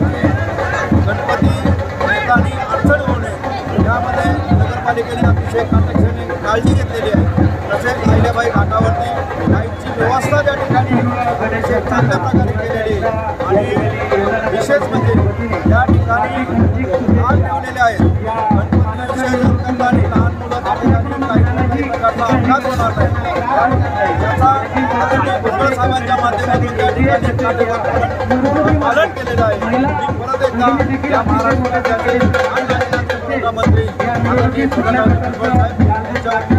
की गणपती ठिकाणी अडचण होणे यामध्ये नगरपालिकेने अतिशय काटाक्षाने काळजी घेतलेली आहे. तसेच अहिल्याबाई घाटावरती लाईटची व्यवस्था त्या ठिकाणी अतिशय चांगल्या प्रकारे केलेली आणि विशेष म्हणजे त्या ठिकाणी लाल ठेवलेले आहेत लहान मुलं त्या ठिकाणी अपघात होणार नाही त्याचा आदरणीय भुजबळ साहेबांच्या माध्यमातून त्या ठिकाणी काटेकोरपणे पालन केलेलं आहे. परत एकदा या महाराष्ट्र राज्याचे आणि राज्याचे मुख्यमंत्री आदरणीय भुजबळ साहेब यांच्या